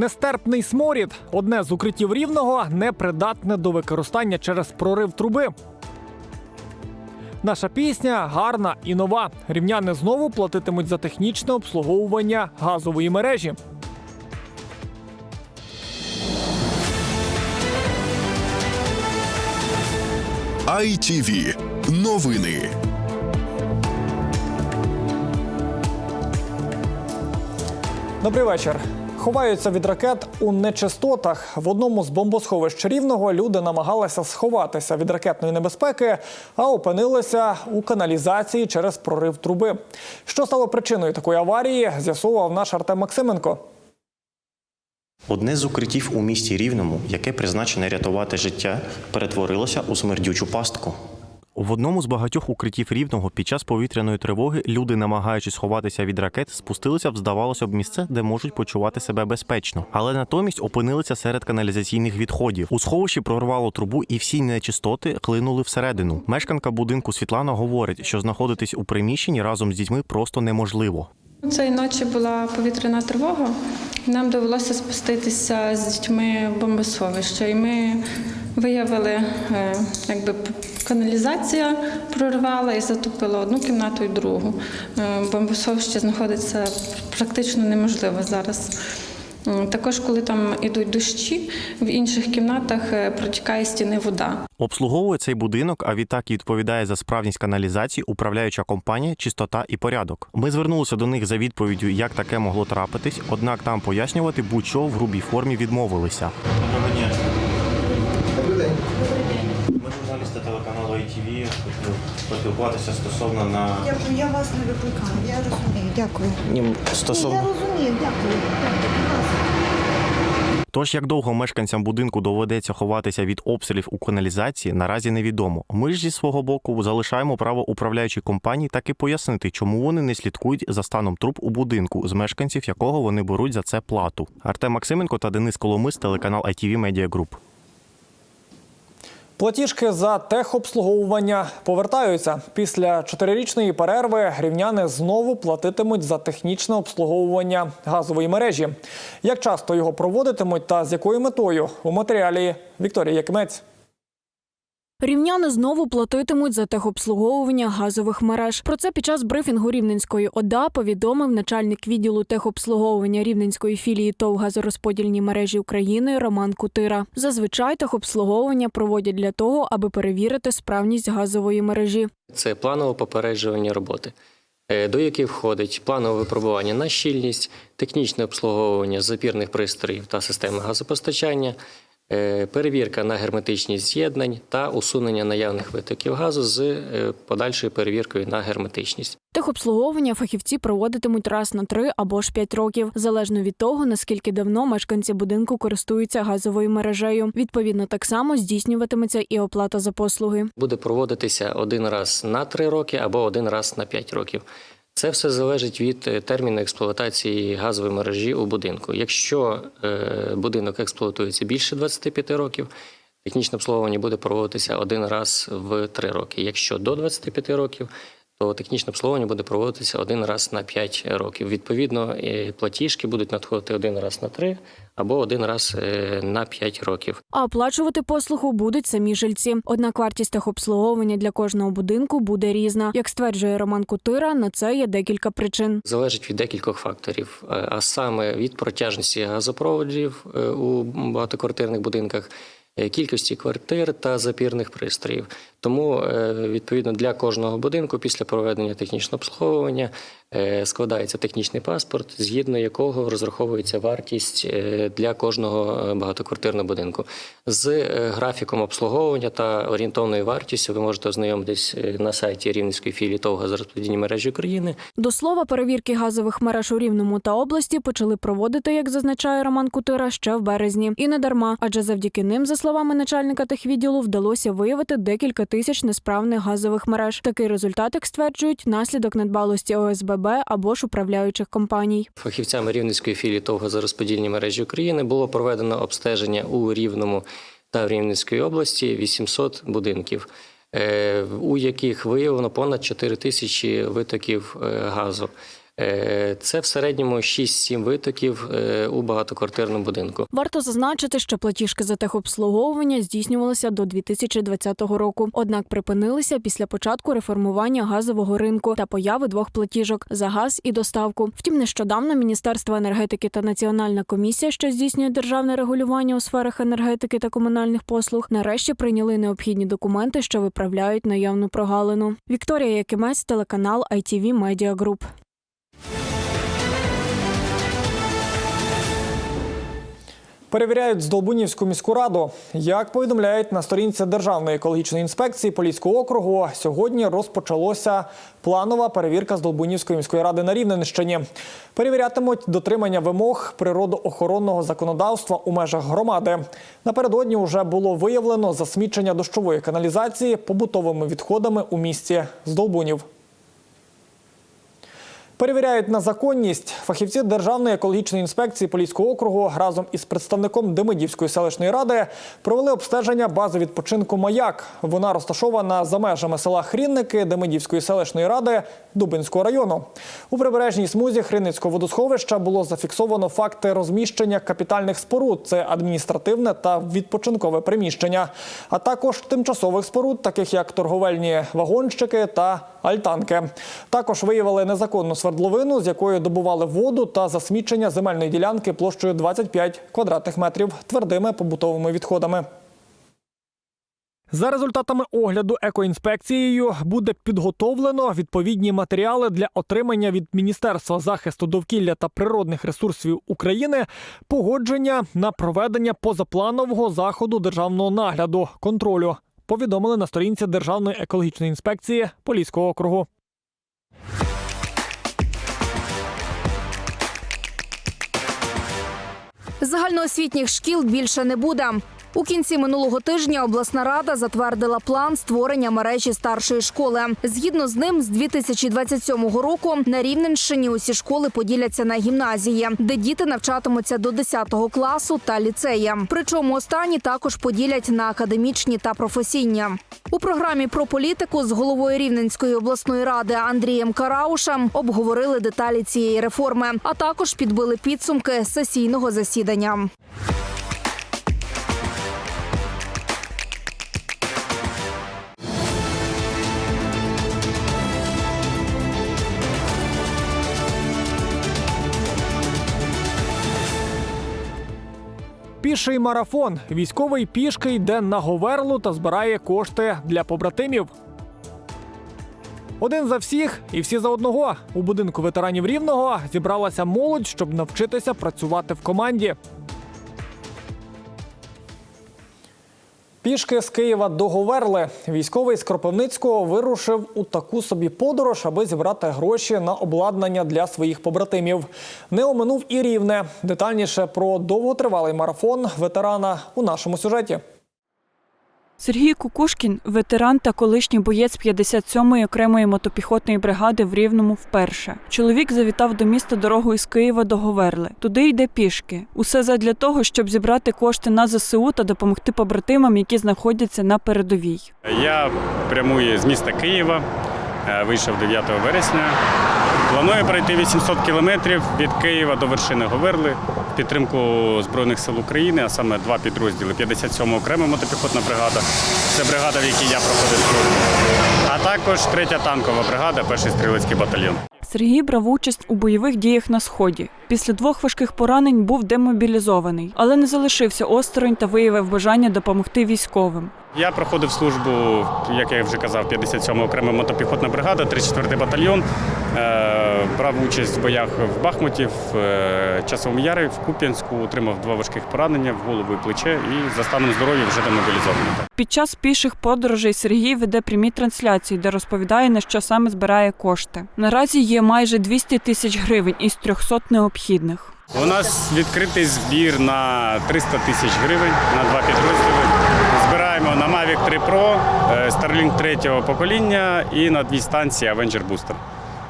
Нестерпний сморід. Одне з укриттів рівного непридатне до використання через прорив труби. Наша пісня гарна і нова. Рівняни знову платитимуть за технічне обслуговування газової мережі. ITV. Новини. Добрий вечір. Ховаються від ракет у нечистотах. В одному з бомбосховищ рівного люди намагалися сховатися від ракетної небезпеки, а опинилися у каналізації через прорив труби. Що стало причиною такої аварії, з'ясовував наш Артем Максименко. Одне з укриттів у місті Рівному, яке призначене рятувати життя, перетворилося у смердючу пастку. В одному з багатьох укриттів рівного під час повітряної тривоги люди, намагаючись сховатися від ракет, спустилися в здавалося б місце, де можуть почувати себе безпечно, але натомість опинилися серед каналізаційних відходів. У сховищі прорвало трубу, і всі нечистоти хлинули всередину. Мешканка будинку Світлана говорить, що знаходитись у приміщенні разом з дітьми просто неможливо. Цієї ночі була повітряна тривога. Нам довелося спуститися з дітьми в бомбосховище. І ми виявили, е, якби каналізація прорвала і затопила одну кімнату і другу. Е, Бомбосховище знаходиться практично неможливо зараз. Також, коли там ідуть дощі, в інших кімнатах е, протікає стіни вода. Обслуговує цей будинок, а відтак і відповідає за справність каналізації управляюча компанія Чистота і порядок. Ми звернулися до них за відповіддю, як таке могло трапитись, однак там пояснювати будь-що в грубій формі відмовилися. Доброго дня. Ми журналісти телеканалу ITV, хотів поспілкуватися стосовно на Дякую, я вас не викликаю. Я розумію. Дякую. Ні, Ні, стосовно. я розумію, дякую. Дякую. Будь ласка. Тож як довго мешканцям будинку доведеться ховатися від обстрілів у каналізації, наразі невідомо. Ми ж зі свого боку залишаємо право управляючій компанії так і пояснити, чому вони не слідкують за станом труб у будинку, з мешканців якого вони беруть за це плату. Артем Максименко та Денис Коломис, телеканал ITV Media Group. Платіжки за техобслуговування повертаються. Після чотирирічної перерви рівняни знову платитимуть за технічне обслуговування газової мережі. Як часто його проводитимуть та з якою метою у матеріалі Вікторія Якимець. Рівняни знову платитимуть за техобслуговування газових мереж. Про це під час брифінгу Рівненської ОДА повідомив начальник відділу техобслуговування Рівненської філії ТОВ газорозподільні мережі України Роман Кутира. Зазвичай техобслуговування проводять для того, аби перевірити справність газової мережі. Це планове попереджування роботи, е, до яких входить планове випробування на щільність, технічне обслуговування запірних пристроїв та системи газопостачання, перевірка на герметичність з'єднань та усунення наявних витоків газу з е, подальшою перевіркою на герметичність. Техобслуговування фахівці проводитимуть раз на три або ж п'ять років, залежно від того, наскільки давно мешканці будинку користуються газовою мережею. Відповідно, так само здійснюватиметься і оплата за послуги. Буде проводитися один раз на три роки або один раз на п'ять років. Це все залежить від е, терміну експлуатації газової мережі у будинку. Якщо е, будинок експлуатується більше 25 років, технічне обслуговування буде проводитися один раз в три роки. Якщо до 25 років, то технічне обслуговування буде проводитися один раз на 5 років. Відповідно, платіжки будуть надходити один раз на 3 або один раз е, на 5 років. А оплачувати послугу будуть самі жильці. Однак вартість техобслуговування для кожного будинку буде різна. Як стверджує Роман Кутира, на це є декілька причин. залежить від декількох факторів, е, а саме від протяжності газопроводів е, у багатоквартирних будинках, кількості квартир та запірних пристроїв. Тому, е, відповідно, для кожного будинку після проведення технічного обслуговування е, складається технічний паспорт, згідно якого розраховується вартість е, для кожного багатоквартирного будинку. З графіком обслуговування та орієнтовною вартістю ви можете ознайомитись на сайті Рівненської філії ТОВ газорозподільні мережі України. До слова, перевірки газових мереж у Рівному та області почали проводити, як зазначає Роман Кутира, ще в березні. І не дарма, адже завдяки ним, за словами начальника техвідділу, вдалося виявити декілька тисяч несправних газових мереж. Такий результат, як стверджують, наслідок недбалості ОСББ або ж управляючих компаній. Фахівцями Рівненської філії ТОВ газорозподільні мережі України було проведено обстеження у Рівному та в Рівненській області 800 будинків, е, у яких виявлено понад 4 тисячі витоків е, газу. Е, Це в середньому 6-7 витоків е, у багатоквартирному будинку. Варто зазначити, що платіжки за техобслуговування здійснювалися до 2020 року, однак припинилися після початку реформування газового ринку та появи двох платіжок за газ і доставку. Втім, нещодавно Міністерство енергетики та Національна комісія, що здійснює державне регулювання у сферах енергетики та комунальних послуг, нарешті прийняли необхідні документи, що виправляють наявну прогалину. Вікторія Якимець, телеканал ITV Media Group. Перевіряють Здолбунівську міську раду. Як повідомляють на сторінці Державної екологічної інспекції Поліського округу, сьогодні розпочалося планова перевірка Здолбунівської міської ради на Рівненщині. Перевірятимуть дотримання вимог природоохоронного законодавства у межах громади. Напередодні вже було виявлено засмічення дощової каналізації побутовими відходами у місті Здолбунів. Перевіряють на законність фахівці Державної екологічної інспекції Поліського округу разом із представником Демидівської селищної ради провели обстеження бази відпочинку Маяк. Вона розташована за межами села Хрінники Демидівської селищної ради Дубинського району. У прибережній смузі Хринницького водосховища було зафіксовано факти розміщення капітальних споруд. Це адміністративне та відпочинкове приміщення, а також тимчасових споруд, таких як торговельні вагонщики та альтанки. Також виявили незаконну свердловину, з якої добували воду та засмічення земельної ділянки площею 25 квадратних метрів твердими побутовими відходами. За результатами огляду екоінспекцією буде підготовлено відповідні матеріали для отримання від Міністерства захисту довкілля та природних ресурсів України погодження на проведення позапланового заходу державного нагляду контролю. Повідомили на сторінці Державної екологічної інспекції Поліського округу. Загальноосвітніх шкіл більше не буде. У кінці минулого тижня обласна рада затвердила план створення мережі старшої школи. Згідно з ним, з 2027 року на Рівненщині усі школи поділяться на гімназії, де діти навчатимуться до 10 класу та ліцеї. Причому останні також поділять на академічні та професійні. У програмі про політику з головою Рівненської обласної ради Андрієм Караушем обговорили деталі цієї реформи, а також підбили підсумки сесійного засідання. Піший марафон. Військовий пішки йде на Говерлу та збирає кошти для побратимів. Один за всіх і всі за одного. У будинку ветеранів рівного зібралася молодь, щоб навчитися працювати в команді. Пішки з Києва до Говерли. Військовий з Кропивницького вирушив у таку собі подорож, аби зібрати гроші на обладнання для своїх побратимів. Не оминув і рівне. Детальніше про довготривалий марафон ветерана у нашому сюжеті. Сергій Кукушкін ветеран та колишній боєць 57-ї окремої мотопіхотної бригади в Рівному вперше. Чоловік завітав до міста дорогою з Києва до Говерли. Туди йде пішки. Усе задля того, щоб зібрати кошти на ЗСУ та допомогти побратимам, які знаходяться на передовій. Я прямую з міста Києва, е, вийшов 9 вересня. Планую пройти 800 кілометрів від Києва до вершини Говерли підтримку Збройних сил України, а саме два підрозділи 57 окрема мотопіхотна бригада. Це бригада, в якій я проходив службу. А також третя танкова бригада, перший стрілецький батальйон. Сергій брав участь у бойових діях на сході. Після двох важких поранень був демобілізований, але не залишився осторонь та виявив бажання допомогти військовим. Я проходив службу, як я вже казав, 57 окрема мотопіхотна бригада, 34-й батальйон. Е, брав участь в боях в Бахмуті, в е, Часовому Ярі, в Куп'янську, отримав два важких поранення в голову і плече і за станом здоров'я вже демобілізований. Під час піших подорожей Сергій веде прямі трансляції, де розповідає, на що саме збирає кошти. Наразі є майже 200 тисяч гривень із 300 необхідних. У нас відкритий збір на 300 тисяч гривень на два підрозділи. Збираємо на Mavic 3 Pro, е, Starlink третього покоління і на дві станції Avenger Booster.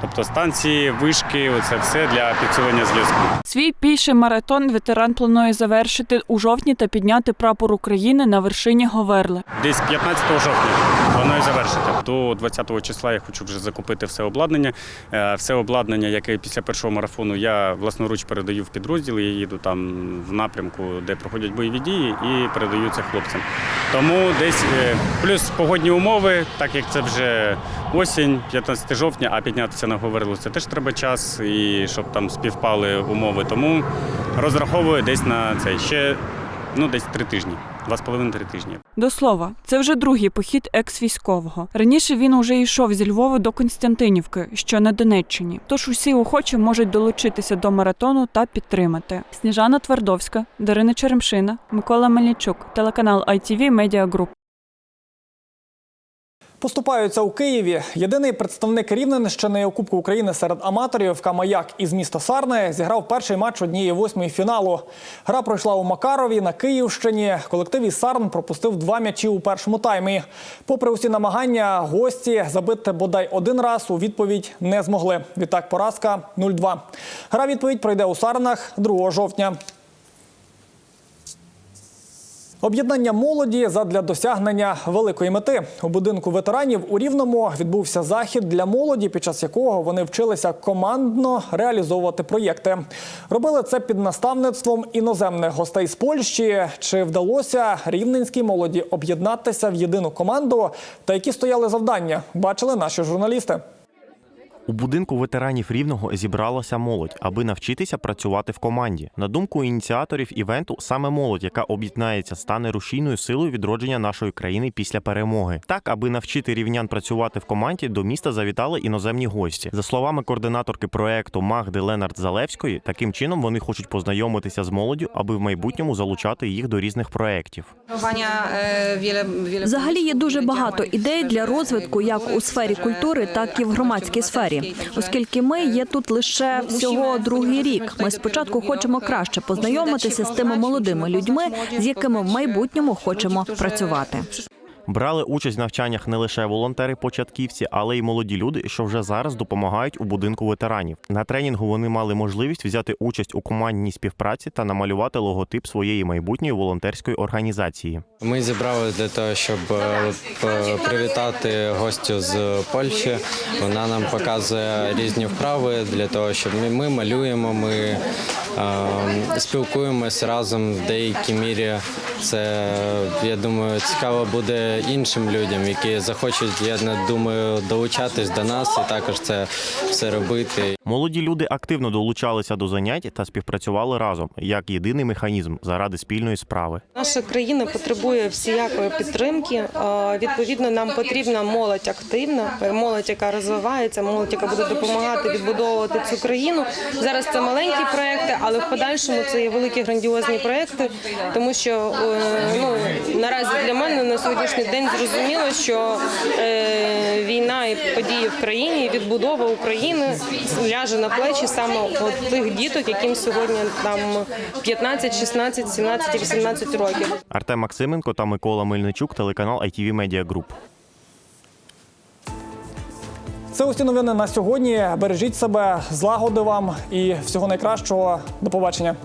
Тобто станції, вишки, оце все для підсилення зв'язку. Свій піший маратон ветеран планує завершити у жовтні та підняти прапор України на вершині Говерли. Десь 15 жовтня планую завершити. До 20 числа я хочу вже закупити все обладнання. Е, Все обладнання, яке після першого марафону я власноруч передаю в підрозділ. Я їду там в напрямку, де проходять бойові дії, і передаю це хлопцям. Тому десь е, плюс погодні умови, так як це вже осінь, 15 жовтня, а піднятися на Говерлу це теж треба час, і щоб там співпали умови. Тому розраховую десь на це ще ну десь три тижні, два з половиною три тижні. До слова, це вже другий похід екс-військового. Раніше він уже йшов зі Львова до Константинівки, що на Донеччині. Тож усі охочі можуть долучитися до маратону та підтримати. Сніжана Твардовська, Дарина Черемшина, Микола Мельничук, телеканал ITV Media Group. Поступаються у Києві. Єдиний представник Рівненщини у Кубку України серед аматорів Камаяк із міста Сарни зіграв перший матч однієї восьмої фіналу. Гра пройшла у Макарові на Київщині. Колектив із Сарн пропустив два м'ячі у першому таймі. Попри усі намагання, гості забити бодай один раз у відповідь не змогли. Відтак поразка 0-2. Гра відповідь пройде у Сарнах 2 жовтня. Об'єднання молоді задля досягнення великої мети у будинку ветеранів у Рівному відбувся захід для молоді, під час якого вони вчилися командно реалізовувати проєкти. Робили це під наставництвом іноземних гостей з Польщі. Чи вдалося рівненській молоді об'єднатися в єдину команду? Та які стояли завдання? Бачили наші журналісти. У будинку ветеранів рівного зібралася молодь, аби навчитися працювати в команді. На думку ініціаторів івенту, саме молодь, яка об'єднається, стане рушійною силою відродження нашої країни після перемоги. Так, аби навчити рівнян працювати в команді, до міста завітали іноземні гості. За словами координаторки проекту Магди Ленард Залевської, таким чином вони хочуть познайомитися з молоддю, аби в майбутньому залучати їх до різних проєктів. Взагалі є дуже багато ідей для розвитку як у сфері культури, так і в громадській сфері. Оскільки ми є тут лише всього другий рік. Ми спочатку хочемо краще познайомитися з тими молодими людьми, з якими в майбутньому хочемо працювати. Брали участь в навчаннях не лише волонтери-початківці, але й молоді люди, що вже зараз допомагають у будинку ветеранів. На тренінгу вони мали можливість взяти участь у командній співпраці та намалювати логотип своєї майбутньої волонтерської організації. Ми зібрали для того, щоб е, привітати гостю з Польщі. Вона нам показує різні вправи для того, щоб ми, малюємо, ми е, спілкуємось разом в деякій мірі. Це я думаю, цікаво буде іншим людям, які захочуть, я не думаю, долучатись до нас і також це все робити. Молоді люди активно долучалися до занять та співпрацювали разом як єдиний механізм заради спільної справи. Наша країна потребує всіякої підтримки. Відповідно, нам потрібна молодь активна, молодь, яка розвивається, молодь, яка буде допомагати відбудовувати цю країну. Зараз це маленькі проекти, але в подальшому це є великі грандіозні проекти, тому що е, ну наразі для мене на сьогоднішній день зрозуміло, що е, війна і події в країні, і відбудова України ляже на плечі саме от тих діток, яким сьогодні там 15, 16, 17, 18 років. Артем Максименко та Микола Мельничук, телеканал ITV Media Group. Це усі новини на сьогодні. Бережіть себе, злагоди вам і всього найкращого. До побачення.